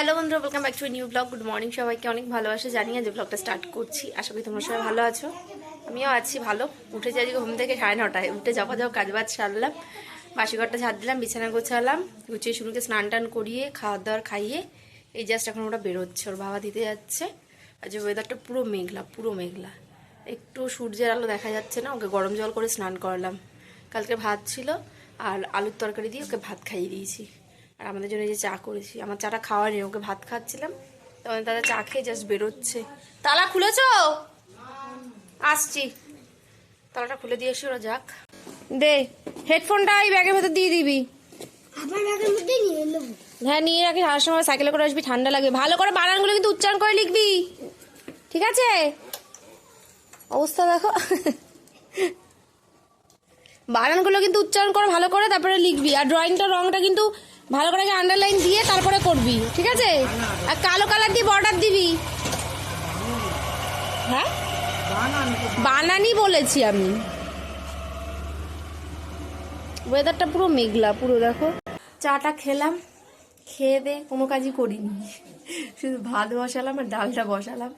Hello বন্ধুরা welcome back to new blog good morning সবাইকে, অনেক ভালোবাসা জানিয়ে যে ব্লগটা স্টার্ট করছি। আশা করি তোমরা সবাই ভালো আছো। আমিও আছি ভালো। উঠে আজকে ঘুম থেকে সাড়ে নটায়। উঠে যাওয়া যাও কাজ বাজ সারলাম, বাসি ঘরটা ঝাড় দিলাম, বিছানা গোছালাম, গুছিয়ে শুনুকে স্নান টান করিয়ে খাওয়ার দাওয়ার খাইয়ে এই জাস্ট এখন ওটা বেরোচ্ছে। ওর বাবা দিতে যাচ্ছে। আর যে ওয়েদারটা পুরো মেঘলা পুরো মেঘলা। একটু সূর্যের আলো দেখা যাচ্ছে না, ওকে গরম জল করে স্নান করালাম। কালকে ভাত ছিল, আর আলুর তরকারি দিয়ে ওকে ভাত খাইয়ে দিয়েছি। আর আমাদের জন্য যে চা করেছি। আমার চাটা খাওয়া নেই ওকে ভাত খাচ্ছিলাম। তখন তারা চা খেয়ে জাস্ট বেরোচ্ছে। তালা খুলেছ? আসছি। তালাটা খুলে দিয়ে এসে ওরা যাক। দে হেডফোনটা এই ব্যাগের ভেতর দিয়ে দিবি। হ্যাঁ নিয়ে রাখিস আসার সময় সাইকেলে করে আসবি ঠান্ডা লাগবে। ভালো করে বানানগুলো কিন্তু উচ্চারণ করে লিখবি। ঠিক আছে? অবস্থা দেখো। বানানগুলো কিন্তু উচ্চারণ করে ভালো করে তারপরে লিখবি। আর ড্রয়িংটা রংটা কিন্তু ভালো করে আন্ডারলাইন দিয়ে তারপরে করবি, ঠিক আছে? আর কালো কালার দিয়ে বর্ডার দিবি। হ্যাঁ? বানানি বলেছি আমি। ওয়েদারটা পুরো মেঘলা, পুরো দেখো। চাটা খেলাম, খেয়ে দে, কোনো কাজই করিনি। শুধু ভাত বসালাম আর ডালটা বসালাম।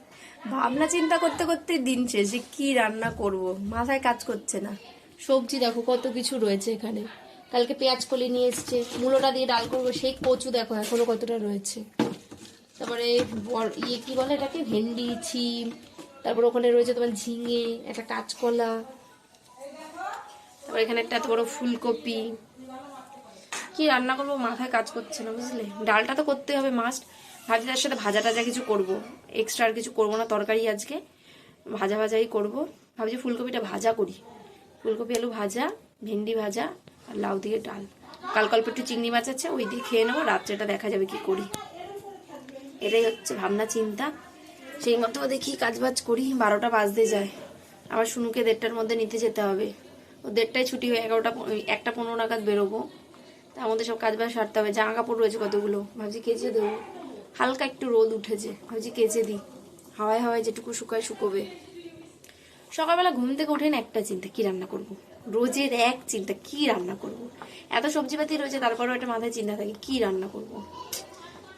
ভাবনা চিন্তা করতে করতে দিন শেষে কি রান্না করব, মাথায় কাজ করছে না। সবজি দেখো, কত কিছু রয়েছে এখানে। কালকে পেঁয়াজ কলি নিয়ে এসছে, মূলোটা দিয়ে ডাল করব, সেই কচু দেখো এখনও কতটা রয়েছে। তারপরে ইয়ে কি বলে এটাকে? ভেন্ডি, ছিম, তারপর ওখানে রয়েছে তোমার ঝিঙে, একটা কাঁচকলা, তারপর এখানে একটা এত বড় ফুলকপি। কি রান্না করব, মাথায় কাজ করছে না, বুঝলে? ডালটা তো করতে হবে মাস্ট ভাবছি তার সাথে ভাজা টাজা কিছু করব। এক্সট্রা আর কিছু করব না, তরকারি আজকে। ভাজা ভাজাই করব। ভাবছি ফুলকপিটা ভাজা করি। ফুলকপি, আলু ভাজা, ভেন্ডি ভাজা আর লাউ দিয়ে ডাল। কাল অল্প একটু চিংড়ি মাছ আছে, ওই দিয়ে খেয়ে নেব, রাত্রেটা দেখা যাবে কি করি। এটাই হচ্ছে ভাবনা, চিন্তা। সেই মতো দেখি কাজ বাজ করি, বারোটা বাজতে যায়। আবার শুনুকে দেড়টার মধ্যে নিতে যেতে হবে। ও দেড়টায় ছুটি হয়ে এগারোটা একটা পনেরো নাগাদ বেরোবো। তার মধ্যে সব কাজ বাজ সারতে হবে। জামা কাপড় রয়েছে কতগুলো? ভাবছি কেচে দেবো। হালকা একটু রোদ উঠেছে, ভাবছি কেচে দিই। হাওয়ায় হাওয়ায় যেটুকু শুকায় শুকোবে। সকালবেলা ঘুম থেকে উঠে না একটা চিন্তা, কি রান্না করব। রোজের এক চিন্তা, কি রান্না করব। এত সবজিপাতি রয়েছে, তারপরেও একটা মাথায় চিন্তা থাকে, কি রান্না করব।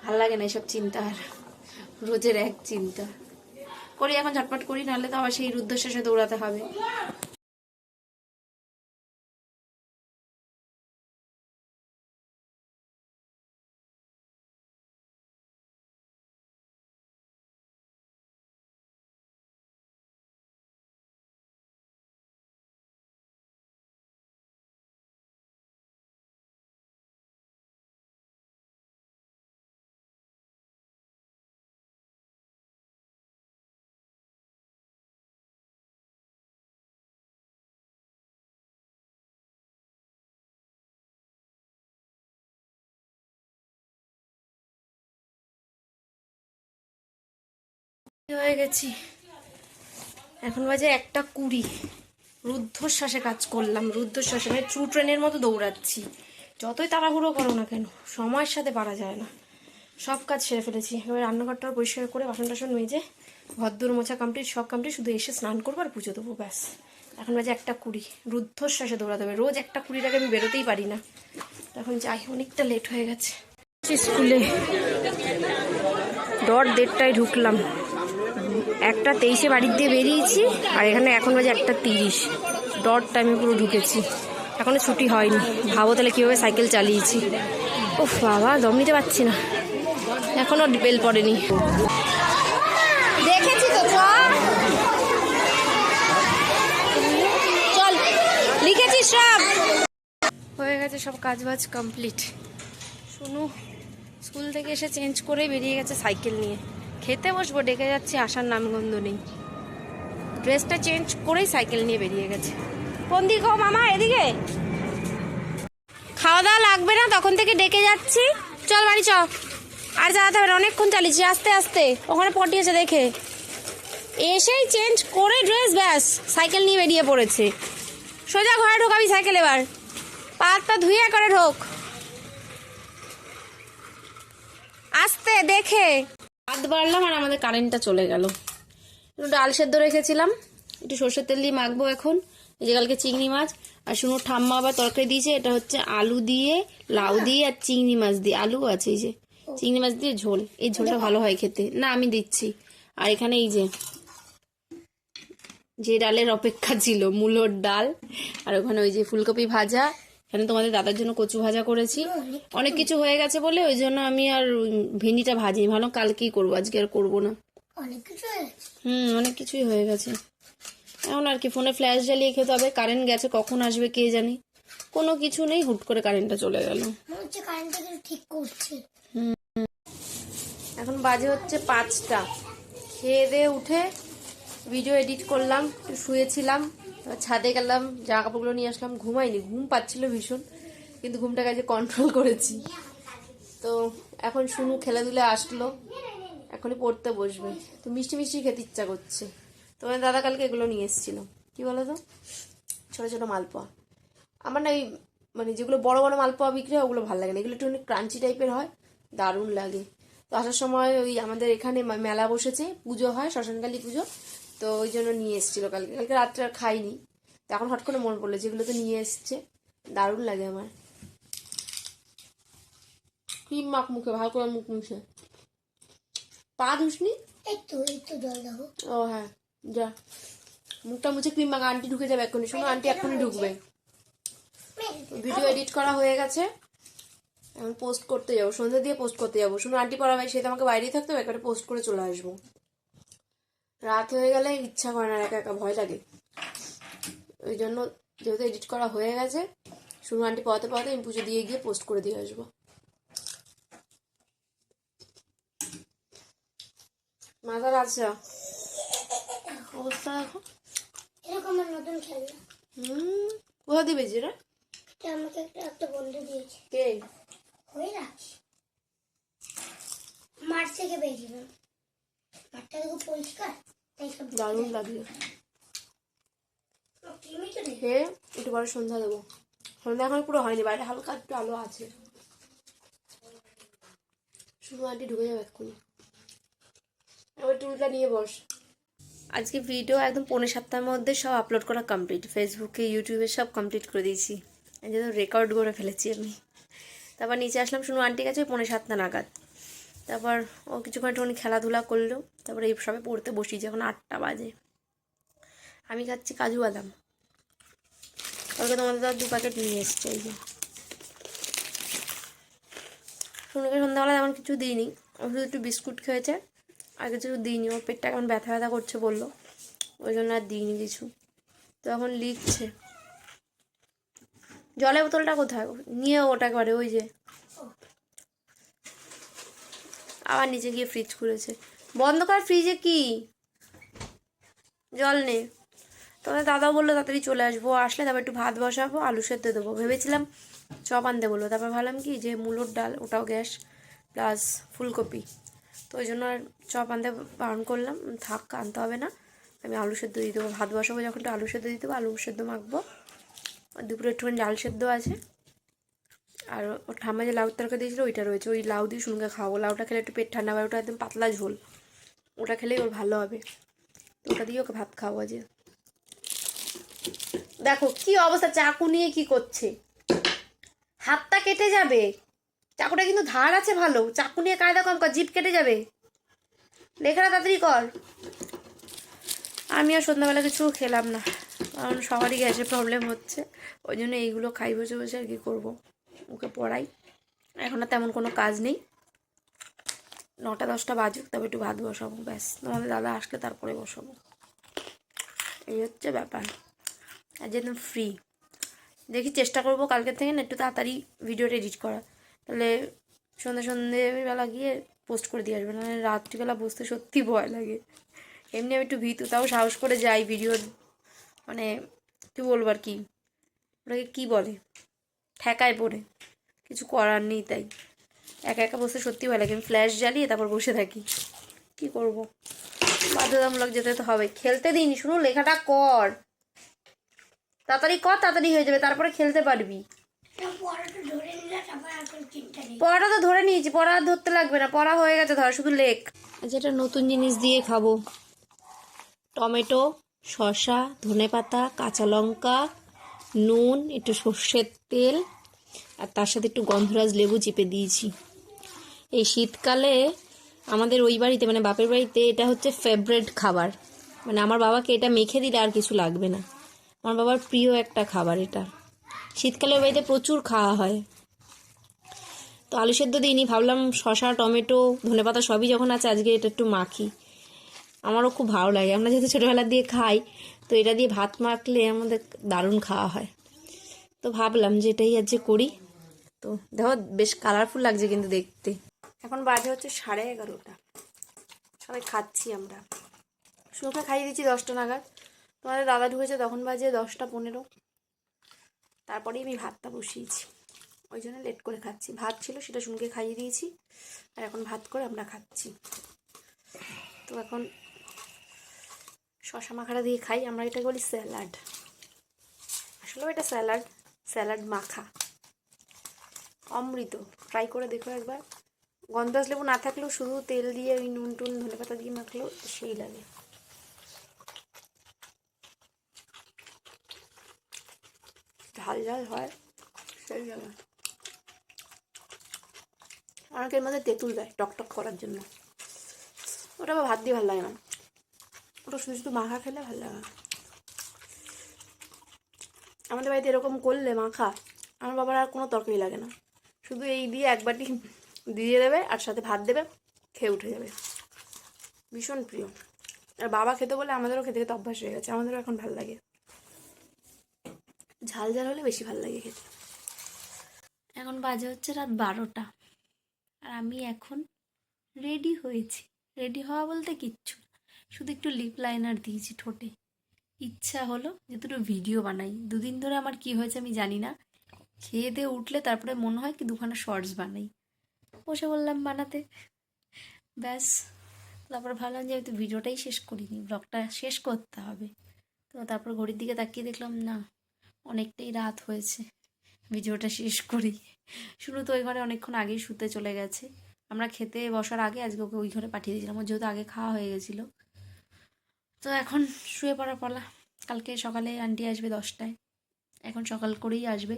ভালো লাগে না এসব চিন্তা আর, রোজের এক চিন্তা করি এখন ঝটপট করি, নাহলে তো আবার সেই রুদ্ধশ্বাসে দৌড়াতে হবে হয়ে গেছি। এখন বাজে একটা কুড়ি। রুদ্ধশ্বাসে কাজ করলাম, রুদ্ধশ্বাসে। মানে ট্রু ট্রেনের মতো দৌড়াচ্ছি। যতই তাড়াহুড়ো করো না কেন, সময়ের সাথে পারা যায় না। সব কাজ সেরে ফেলেছি। এবার রান্নাঘরটা পরিষ্কার করে বাসন টাসন মেজে ভদ্দুর মোছা কমপ্লিট সব কমপ্লিট শুধু এসে স্নান করব আর পুজো দেবো, ব্যাস। এখন বাজে একটা কুড়ি। রুদ্ধশ্বাসে দৌড়াতে হবে। রোজ একটা আগে আমি বেরোতেই পারি না। এখন যাই, অনেকটা লেট হয়ে গেছে। স্কুলে। ডট দেড়টায় ঢুকলাম। একটা তেইশে বাড়ির দিয়ে বেরিয়েছি আর এখানে এখন বাজে একটা তিরিশ। ডট টাইমে পুরো ঢুকেছি। এখনও ছুটি হয়নি। ভাবো তাহলে কীভাবে সাইকেল চালিয়েছি। ও বাবা দম নিতে পারছি না। এখনও বেল পড়েনি। দেখেছি তো চল। লিখেছি সব। হয়ে গেছে সব কাজ বাজ কমপ্লিট শুনু স্কুল থেকে এসে চেঞ্জ করে বেরিয়ে গেছে সাইকেল নিয়ে। খেতে বসবো, ডেকে যাচ্ছি, আসার নামগন্ধ নেই। ড্রেসটা চেঞ্জ করেই সাইকেল নিয়ে বেরিয়ে গেছে। কোন ও মামা, এদিকে। খাওয়া দাওয়া লাগবে না, তখন থেকে ডেকে যাচ্ছি। চল বাড়ি চ আর যাওয়াতে হবে অনেকক্ষণ চালিয়েছি, আস্তে আস্তে। ওখানে পটি আছে, দেখে। এসেই চেঞ্জ করে ড্রেস, ব্যাস, সাইকেল নিয়ে বেরিয়ে পড়েছে। সোজা ঘরে ঢোকাবি সাইকেল এবার। পা হাত পা ধুয়ে করে ঢোক। আস্তে, দেখে। হাত বাড়লাম আর আমাদের কারেন্টটা চলে গেল। একটু ডাল সেদ্ধ রেখেছিলাম, একটু সর্ষের তেল দিয়ে মাখবো এখন। এই যে কালকে চিংড়ি মাছ, আর শুনো ঠাম্মা আবার তরকারি দিয়েছে, এটা হচ্ছে আলু দিয়ে, লাউ দিয়ে আর চিংড়ি মাছ দিয়ে। আলু আছে এই যে, চিংড়ি মাছ দিয়ে ঝোল, এই ঝোলটা ভালো হয় খেতে। না, আমি দিচ্ছি। আর এখানে এই যে যে ডালের অপেক্ষা ছিল, মূলোর ডাল, আর ওখানে ওই যে ফুলকপি ভাজা এখানে তোমাদের দাদার জন্য কচু ভাজা করেছি। অনেক কিছু হয়ে গেছে বলে ওই জন্য আমি আর ভেন্ডিটা ভাজি ভালো কালকেই করব আজকে আর করব না। হুম অনেক কিছুই হয়ে গেছে। এখন আর কি ফোনে ফ্ল্যাশ জ্বালিয়ে খেতে হবে। কারেন্ট গেছে কখন আসবে কে জানি? কোনো কিছু নেই হুট করে কারেন্টটা চলে গেল। ঠিক করছে। এখন বাজে হচ্ছে পাঁচটা। খেয়ে দিয়ে উঠে ভিডিও এডিট করলাম শুয়েছিলাম। ছাদে গেলাম, জামা কাপড়গুলো নিয়ে আসলাম, ঘুমাইনি, ঘুম পাচ্ছিল ভীষণ, কিন্তু ঘুমটাকে আজকে কন্ট্রোল করেছি। তো এখন শুনু খেলাধুলা আসলো, এখনই পড়তে বসবে। তো মিষ্টি মিষ্টি খেতে ইচ্ছা করছে। তো তোমার দাদা কালকে এগুলো নিয়ে এসেছিল। কি বলো তো ছোটো ছোটো মালপোয়া। আমার না এই মানে যেগুলো বড় বড় মালপোয়া বিক্রি হয়, ওগুলো ভালো লাগে না। এগুলো একটু ক্রাঞ্চি টাইপের হয়, দারুণ লাগে। তো আসার সময় ওই আমাদের এখানে মেলা বসেছে, পুজো হয়, শ্মশানকালী পুজো। তো ওই জন্য নিয়ে এসেছিল কালকে। কালকে রাত্রে আর খাইনি। তো এখন হট করে মনে পড়ল যেগুলো তো নিয়ে এসছে দারুণ লাগে আমার। ক্রিম মাখ মুখে ভালো করে মুখ মুছে। পা ধুসনি এই তো জল ও হ্যাঁ যা। মুখটা মুছে ক্রিম মাখ আন্টি ঢুকে যাবে এক্ষুনি। শোনো আন্টি এক্ষুনি ঢুকবে। ভিডিও এডিট করা হয়ে গেছে। এখন পোস্ট করতে যাব। সন্ধ্যা দিয়ে পোস্ট করতে যাব। শুনো আন্টি পড়াবে সে তো আমাকে বাইরেই থাকতে হবে একেবারে পোস্ট করে চলে আসব। রাত হয়ে গেলে ইচ্ছা করে না একা একা ভয় লাগে। ওই জন্য যেহেতু এডিট করা হয়ে গেছে শুনো আন্টি পড়াতে পড়াতে আমি পুজো দিয়ে গিয়ে পোস্ট করে দিয়ে আসব। মাথার আছে অবস্থা দেখো। এরকম আমার নতুন খেলনা। হুম কোথা দিবে যে রে এটা আমাকে একটা একটা বন্ধু দিয়েছে। কে? রাখছি মাঠ থেকে পেয়েছিলাম মাঠটা দেখো পরিষ্কার? দারুণ লাগল খেয়ে একটু পরে সন্ধ্যা দেবো। সন্ধ্যা এখন পুরো হয়নি, বাইরে হালকা একটু আলো আছে। শুধু আন্টি ঢুকে যাবে এক্ষুনি। এবার টুলটা নিয়ে বস। আজকে ভিডিও একদম পৌনে সাতটার মধ্যে সব আপলোড করা কমপ্লিট ফেসবুকে ইউটিউবে সব কমপ্লিট করে দিয়েছি। জন্য রেকর্ড করে ফেলেছি আমি। তারপর নিচে আসলাম শুনু আন্টি কাছে পৌনে সাতটা নাগাদ। তারপর ও কিছুক্ষণ একটুখানি খেলাধুলা করল। তারপরে এই সবে পড়তে বসিয়েছি এখন আটটা বাজে। আমি খাচ্ছি কাজু বাদাম। কালকে তোমাদের দাদা দু প্যাকেট নিয়ে এসছে, এই যে। শুনুকে সন্ধ্যাবেলা তেমন কিছু দিইনি। ও শুধু একটু বিস্কুট খেয়েছে, আর কিছু দিইনি। ওর পেটটা কেমন ব্যথা ব্যথা করছে বলল। ওই জন্য আর দিইনি কিছু। তো এখন লিখছে। জলের বোতলটা কোথায়? নিয়ে ওটা একবারে, ওই যে। আবার নিচে গিয়ে ফ্রিজ খুলেছে। বন্ধ কর ফ্রিজে কি? জল নে। তোমাদের দাদা বলল, তাড়াতাড়ি চলে আসব। আসলে তারপর একটু ভাত বসাবো, আলু সেদ্ধ দেবো। ভেবেছিলাম চপ আনতে বলল। তারপর ভাবলাম কি, যে মূলোর ডাল, ওটাও গ্যাস, প্লাস ফুলকপি। তো ওই জন্য আর চপ আনতে বারণ করলাম। থাক, আনতে হবে না। আমি আলু সেদ্ধ দিয়ে দেবো। ভাত বসাবো, যখন একটু আলু সেদ্ধ দিয়ে দেবো, আলু সেদ্ধ মাখবো। দুপুরে একটুখানি ডাল সেদ্ধ আছে। আর ওর ঠাম্মা যে লাউ তরকা দিয়েছিল, ওইটা রয়েছে। ওই লাউ দিয়ে শুনকে খাওয়াবো লাউটা খেলে একটু পেট ঠান্ডা হবে ওটা একদম পাতলা ঝোল। ওটা খেলেই ওর ভালো হবে। ওটা দিয়ে ওকে ভাত খাওয়াবো আজকে। দেখো, কি অবস্থা, চাকু নিয়ে কি করছে? হাতটা কেটে যাবে। চাকুটা কিন্তু ধার আছে ভালো। চাকু নিয়ে কায়দা কম কর জিপ কেটে যাবে। লেখাটা তাড়াতাড়ি কর। আমি আর সন্ধ্যাবেলা কিছু খেলাম না। কারণ সবারই গ্যাসের প্রবলেম হচ্ছে। ওই জন্য এইগুলো খাই, বসে বসে আর কি করব। ওকে পড়াই। এখন আর তেমন কোনো কাজ নেই। নটা, দশটা বাজুক, তবে একটু ভাত বসাবো, ব্যাস। তোমাদের দাদা আসলে তারপরে বসাবো। এই হচ্ছে ব্যাপার। আর যেহেতু ফ্রি দেখি চেষ্টা করব কালকের থেকে না একটু তাড়াতাড়ি ভিডিওটা এডিট করা। তাহলে সন্ধ্যে সন্ধ্যেবেলা গিয়ে পোস্ট করে দিয়ে আসবে। নাহলে রাত্রিবেলা বসতে সত্যি ভয় লাগে। এমনি আমি একটু ভীতু, তাও সাহস করে যাই ভিডিও। মানে কী বলব আর কি? ওটাকে কী বলে? ঠেকায় পড়ে। কিছু করার নেই তাই। একা একা বসতে সত্যি ভালো লাগে। আমি ফ্ল্যাশ জ্বালিয়ে তারপর বসে থাকি। কি করব? বাধ্যতামূলক যেতে তো হবে। খেলতে দিইনি শুনো লেখাটা কর। তাড়াতাড়ি কর তাড়াতাড়ি হয়ে যাবে। তারপরে খেলতে পারবি। পড়াটা ধরে নিলে তারপর আর কোনো চিন্তা নেই। পড়া তো ধরে নিয়েছি। পড়া আর ধরতে লাগবে না। পড়া হয়ে গেছে ধর শুধু লেখ। এটা নতুন জিনিস দিয়ে খাব। টমেটো শসা ধনেপাতা কাঁচা লঙ্কা নুন, একটু সর্ষের তেল, আর তার সাথে একটু গন্ধরাজ লেবু চিপে দিয়েছি। এই শীতকালে আমাদের ওই বাড়িতে মানে বাপের বাড়িতে এটা হচ্ছে ফেভারেট খাবার। মানে আমার বাবাকে এটা মেখে দিলে আর কিছু লাগবে না। আমার বাবার প্রিয় একটা খাবার এটা। শীতকালে বাড়িতে প্রচুর খাওয়া হয়। তো আলু সেদ্ধ দিইনি, ভাবলাম শশা টমেটো, ধনেপাতা সবই যখন আছে আজকে এটা একটু মাখি। আমারও খুব ভালো লাগে। আমরা যেহেতু ছোটোবেলা দিয়ে খাই তো এটা দিয়ে ভাত মাখলে আমাদের দারুণ খাওয়া হয়। তো ভাবলাম যে এটাই আজকে করি। তো দেখো, বেশ কালারফুল লাগছে কিন্তু দেখতে। এখন বাজে হচ্ছে সাড়ে এগারোটা। সবাই খাচ্ছি আমরা। শুনুকে খাইয়ে দিচ্ছি দশটা নাগাদ। তোমাদের দাদা ঢুকেছে, তখন বাজে দশটা পনেরো। তারপরেই আমি ভাতটা বসিয়েছি। ওই জন্য লেট করে খাচ্ছি। ভাত ছিল, সেটা শুনকে খাইয়ে দিয়েছি। আর এখন ভাত করে আমরা খাচ্ছি। তো এখন শশা মাখাটা দিয়ে খাই, আমরা এটা বলি স্যালাড। আসলেও এটা স্যালাড স্যালাড মাখা। অমৃত ট্রাই করে দেখো একবার। গন্ধরাজ লেবু না থাকলেও শুধু তেল দিয়ে ওই নুন টুন ধনে পাতা দিয়ে মাখলেও সেই লাগে। ঝাল ঝাল হয়, সেই লাগে। অনেকের মধ্যে তেঁতুল দেয় টকটক করার জন্য। ওটা আবার ভাত দিয়ে ভালো লাগে না। ওটা শুধু শুধু মাখা খেলে ভালো লাগে। আমাদের বাড়িতে এরকম করলে মাখা, আমার বাবার আর কোনো তরকারি লাগে না। শুধু এই দিয়ে এক বাটি দিয়ে দেবে আর সাথে ভাত দেবে, খেয়ে উঠে যাবে। ভীষণ প্রিয়। আর বাবা খেতে বলে আমাদেরও খেতে খেতে অভ্যাস হয়ে গেছে, আমাদেরও এখন ভালো লাগে। ঝাল ঝাল হলে বেশি ভালো লাগে খেতে। এখন বাজে হচ্ছে রাত বারোটা। আর আমি এখন রেডি হয়েছি। রেডি হওয়া বলতে কিচ্ছু। শুধু একটু লিপ লাইনার দিয়েছি ঠোঁটে। ইচ্ছা হলো যে দুটো ভিডিও বানাই। দুদিন ধরে আমার কি হয়েছে আমি জানি না। খেয়ে দিয়ে উঠলে তারপরে মনে হয় কি দুখানা শর্টস বানাই। বসে বললাম বানাতে। ব্যাস, তারপরে ভাবলাম যে আমি তো ভিডিওটাই শেষ করিনি ব্লগটা শেষ করতে হবে। তো তারপর ঘড়ির দিকে তাকিয়ে দেখলাম, না, অনেকটাই রাত হয়েছে। ভিডিওটা শেষ করি। শুরু তো ওই ঘরে অনেকক্ষণ আগেই শুতে চলে গেছে। আমরা খেতে বসার আগে আজকে ওকে ওই ঘরে পাঠিয়ে দিয়েছিলাম। যেহেতু আগে খাওয়া হয়ে গেছিল তো এখন শুয়ে পড়া পালা। কালকে সকালে আন্টি আসবে দশটায়। এখন সকাল করেই আসবে।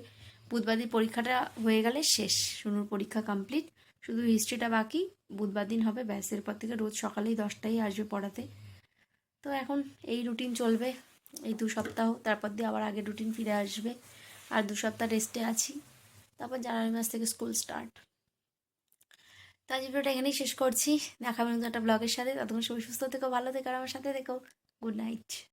বুধবার দিন পরীক্ষাটা হয়ে গেলে শেষ। শুনুর পরীক্ষা কমপ্লিট শুধু হিস্ট্রিটা বাকি। বুধবার দিন হবে ব্যাস। এরপর থেকে রোজ সকালেই দশটায় আসবে পড়াতে। তো এখন এই রুটিন চলবে। এই দু সপ্তাহ। তারপর দিয়ে আবার আগে রুটিন ফিরে আসবে। আর দু সপ্তাহ রেস্টে আছি। তারপর জানুয়ারি মাস থেকে স্কুল স্টার্ট তো আজ ভিডিওটা এখানেই শেষ করছি। দেখা একটা ব্লগের সাথে। ততক্ষণ সবাই সুস্থ থেকো, ভালো থেকো, আর আমার সাথে থেকো। Good night